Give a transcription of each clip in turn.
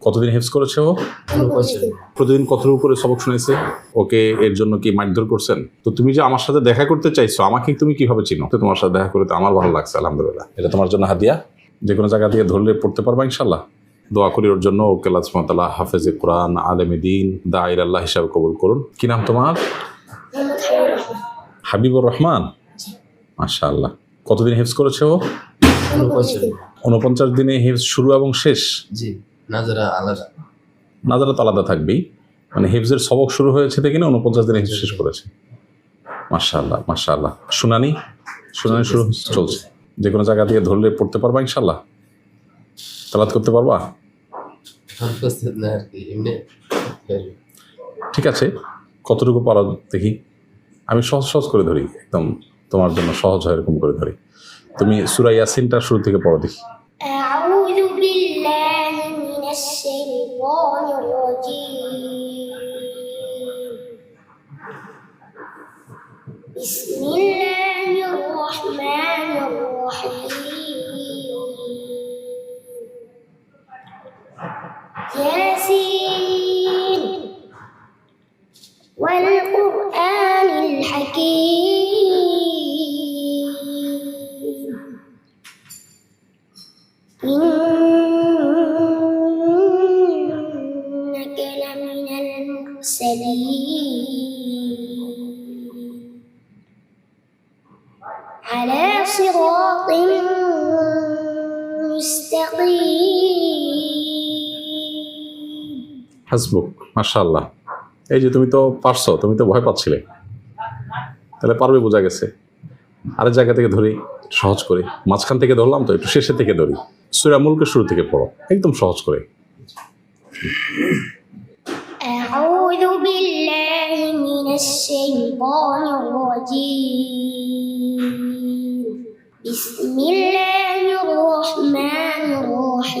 কতদিন হেফজ করেছে ও? প্রতিদিন কতটুকু করে সবক শুনেছে ওকে এর জন্য কি মারধর করছেন? তো তুমি যে আমার সাথে দেখা করতে চাইছো আমাকে তুমি কীভাবে চিনো? তো তোমার সাথে দেখা করে তো আমার ভালো লাগছে আলহামদুলিল্লাহ। এটা তোমার জন্য হাদিয়া। যে কোনো জায়গা থেকে ধরলে পড়তে পারবা ইনশাল্লাহ দোয়া করি ওর জন্য। ওকে লাজমতাল্লাহ হাফেজে কোরআন আলেমে দিন দা দায়ের আল্লাহ হিসাবে কবুল করুন। কি নাম তোমার? হাবিবুর রহমান। মাশা আল্লাহ কতদিন হেফজ করেছে ও? উনপঞ্চাশ দিনে। হেফজ শুরু এবং শেষ? জি। নাজারা আলাদা। নাজারা তো আলাদা থাকবেই। মানে হেফজের সবক শুরু হয়েছে থেকে না, উনপঞ্চাশ দিনে হেফজ শেষ করেছে। মাশা আল্লাহ শুনানি শুনানি শুরু চলছে। যে কোনো জায়গা থেকে ধরলে পড়তে পারবা ইনশাল্লাহ তালাত করতে পারবা? ঠিক আছে, কতটুকু পারো দেখি। আমি সহজ সহজ করে ধরি, একদম তোমার জন্য সহজ হয় এরকম করে ধরি। তুমি সুরা ইয়াসিনটা শুরু থেকে পড়ো দেখি। الرجيم بسم الله হাসবুক মাশাআল্লাহ এই যে তুমি তো পারছো তুমি তো ভয় পাচ্ছিলে তাহলে পারবে বোঝা গেছে আরেক জায়গা থেকে ধরি সহজ করে মাঝখান থেকে ধরলাম তো একটু শেষে থেকে ধরি সুরা মুলকে শুরু থেকে পড়ো একদম সহজ করে أعوذ بالله من الشيطان الرجيم بسم الله الرحمن الرحيم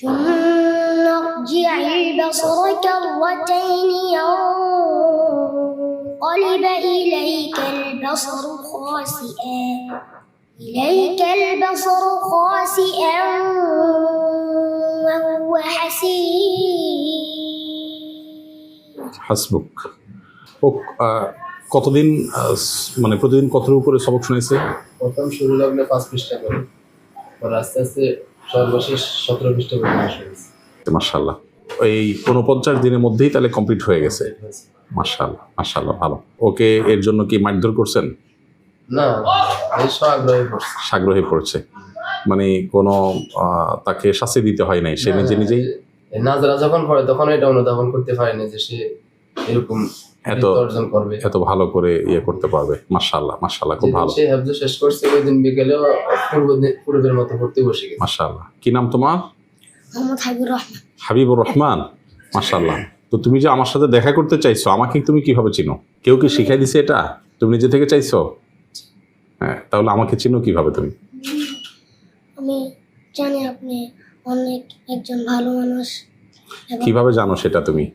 ثم ارجع البصر كرتين ينقلب إليك البصر خاسئا إليك البصر خاسئا وهو حسير হাসবুক ও আহ, কতদিন আহ, স- মানে প্রতিদিন কতটুকু করে সবক শুনেছে প্রথম শুরু লাগলে পাঁচ পৃষ্ঠা করে পর আস্তে আস্তে সর্বশেষ সতেরো শুনেছি মার্শাল্লাহ এই উনপঞ্চাশ দিনের মধ্যেই তাহলে কমপ্লিট হয়ে গেছে? মার্শাল্লাহ মার্শাল্লাহ ভালো। ওকে এর জন্য কি মারধর করছেন? না সাগ্রহে পড়ছে। মানে কোনো তাকে শাস্তি দিতে হয় নাই সে নিজে নিজেই? নাজারা যখন পড়ে তখন এটা অনুধাবন করতে পারেনি যে সে এরকম এত অর্জন করবে। এত ভালো করে ইয়ে করতে পারবে। মার্শাল্লাহ মার্শাল্লাহ খুব ভালো। সে হেফজ শেষ করছে ওই দিন বিকেলেও পূর্ব পূর্বের মতো পড়তে বসে গেছে। মার্শাল্লাহ কি নাম তোমার? মোহাম্মদ হাবিবুর রহমান। হাবিবুর রহমান? মার্শাল্লাহ তো তুমি যে আমার সাথে দেখা করতে চাইছো আমাকে তুমি কীভাবে চিনো? কেউ কি শিখাই দিছে এটা? তুমি নিজে থেকে চাইছো? হ্যাঁ তাহলে আমাকে চিনো কীভাবে তুমি? আমি জানি আপনি অনেক একজন ভালো মানুষ। কীভাবে জানো সেটা তুমি?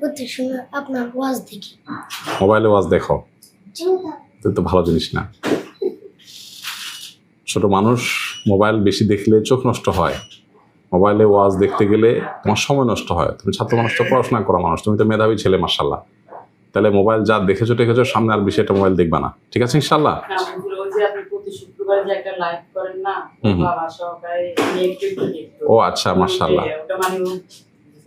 প্রত্যেক সময় আপনার ওয়াজ দেখি। মোবাইলে ওয়াজ দেখো। তো তো ভালো জিনিস না। ছোট মানুষ মোবাইল বেশি দেখলে চোখ নষ্ট হয়। মোবাইলে ওয়াজ দেখতে গেলে তোমার সময় নষ্ট হয়। তুমি ছাত্র মানুষ তো পড়াশোনা করা মানুষ। তুমি তো মেধাবী ছেলে মার্শাল্লাহ তাহলে মোবাইল যা দেখেছ টেকেছো সামনে আর বেশি একটা মোবাইল দেখবা না। ঠিক আছে ইনশাল্লাহ ওই যে আপনি প্রতি শুক্রবার ইউটিউবার যে একটা লাইভ করেন না হুম হুম। বাবা সহকারে আমি একটু একটু দেখতো ও আচ্ছা ও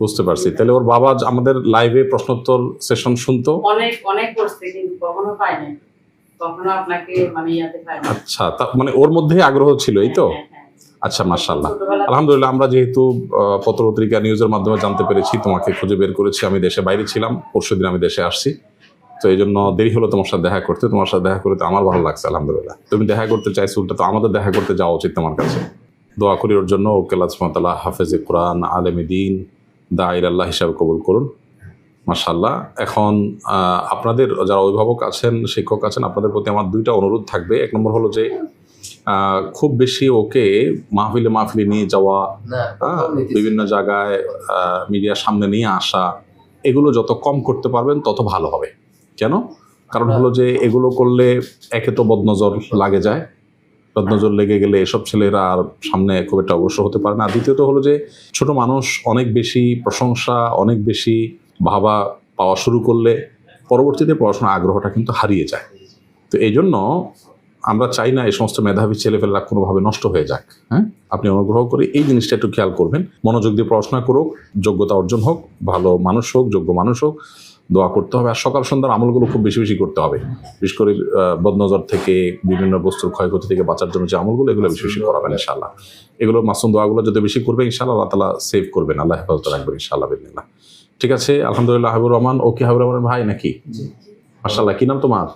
বুঝতে পারছি। তাহলে ওর বাবা আমাদের লাইভে প্রশ্নোত্তর সেশন শুনতো? অনেক অনেক করছে কিন্তু কখনো পাই নাই কখনো আপনাকে মানে ইয়াতে পাই না আচ্ছা তা মানে ওর মধ্যে আগ্রহ ছিল এই তো? হ্যাঁ, হ্যাঁ। আচ্ছা মাশাআল্লাহ। ছোটবেলা আলহামদুলিল্লাহ আমরা যেহেতু পত্রপত্রিকা নিউজের মাধ্যমে জানতে পেরেছি তোমাকে খুঁজে বের করেছি আমি দেশে বাইরে ছিলাম পরশু দিন আমি দেশে আসছি। তো এই জন্য দেরি হলো তোমার সাথে দেখা করতে তোমার সাথে দেখা করতে আমার ভালো লাগছে আলহামদুলিল্লাহ। তুমি দেখা করতে চাইছো উল্টা তো আমাদের দেখা করতে যাওয়া উচিত তোমার কাছে। দোয়া করি ওর জন্য ওকে লাজমতাল্লাহ হাফেজে কোরআন আলেমী দিন দায়ের আল্লাহ হিসাবে কবুল করুন। মাশাল্লাহ এখন আপনাদের যারা অভিভাবক আছেন শিক্ষক আছেন আপনাদের প্রতি আমার দুইটা অনুরোধ থাকবে। এক নম্বর হলো যে খুব বেশি ওকে মাহফিলে মাহফিলে নিয়ে যাওয়া বিভিন্ন জায়গায় মিডিয়ার সামনে নিয়ে আসা এগুলো যত কম করতে পারবেন তত ভালো হবে। কেন? কারণ হলো যে এগুলো করলে একে তো বদনজর লাগে যায়। বদনজর লেগে গেলে এসব ছেলেরা আর সামনে খুব একটা অবশ্য হতে পারে না। দ্বিতীয়ত হলো যে, ছোট মানুষ অনেক বেশি প্রশংসা, অনেক বেশি ভাবা পাওয়া শুরু করলে পরবর্তীতে পড়াশোনার আগ্রহটা কিন্তু হারিয়ে যায়। তো এই জন্য আমরা চাই না এই সমস্ত মেধাবী ছেলেপেলেরা কোনোভাবে নষ্ট হয়ে যাক হ্যাঁ? আপনি অনুগ্রহ করে এই জিনিসটা একটু খেয়াল করবেন। মনোযোগ দিয়ে পড়াশোনা করুক, যোগ্যতা অর্জন হোক, ভালো মানুষ হোক, যোগ্য মানুষ হোক দোয়া করতে হবে। আর সকাল সন্ধ্যার আমলগুলো খুব বেশি বেশি করতে হবে। বিশেষ করে বদনজর থেকে বিভিন্ন বস্তুর ক্ষয়ক্ষতি থেকে বাঁচার জন্য যে আমলগুলো এগুলো বেশি বেশি করাবেন ইনশাল্লাহ এগুলো মাসুম দোয়াগুলো যদি বেশি করবে ইনশাল্লাহ আল্লাহ তালা সেভ করবেন। আল্লাহ হেফাজত রাখবেন ইনশাল্লাহ বিদিনিল্লাহ। ঠিক আছে? আলহামদুলিল্লাহ হাবিবুর রহমান। ওকে হাবিবুর রহমানের ভাই নাকি? মার্শাল্লাহ কি নাম তোমার?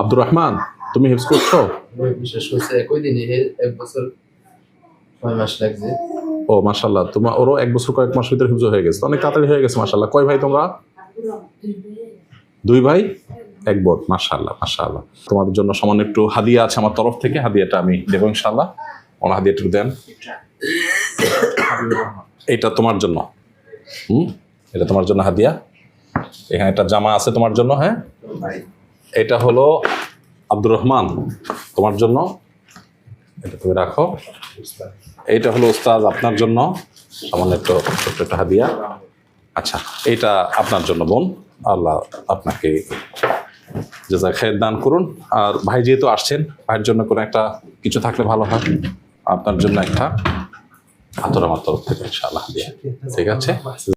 আব্দুর রহমান তুমি হেফজ করছ? বিশেষ করছে একই দিনে এক বছর ছয় মাস লাগছে। ও মাশাল্লাহ তোমার ওরও এক বছর কয়েক মাস ভিতরে হিফজ হয়ে গেছে। অনেক তাড়াতাড়ি হয়ে গেছে মাশাল্লাহ কয় ভাই তোমরা? দুই ভাই? এক বোন মাশাল্লাহ মাশাল্লাহ তোমাদের জন্য সামান্য একটু হাদিয়া আছে আমার তরফ থেকে, হাদিয়াটা আমি দেবো ইনশাল্লাহ ওনার হাদিয়া একটু দেন। এটা তোমার জন্য। হুম? এটা তোমার জন্য হাদিয়া। এখানে একটা জামা আছে তোমার জন্য হ্যাঁ? এটা হলো আব্দুর রহমান, তোমার জন্য। এটা তুমি রাখো। এইটা হলো উস্তাদ আপনার জন্য। সামান্য একটু, ছোট্ট একটা হাদিয়া। আচ্ছা এটা আপনার জন্য বোন। আল্লাহ আপনাকে যা খেয়ে দান করুন। আর ভাই যেহেতু আসছেন ভাইয়ের জন্য কোনো একটা কিছু থাকলে ভালো হয়। আপনার জন্য একটা আতর আমার তরফ থেকে ইনশাআল্লাহ হাদিয়া। ঠিক আছে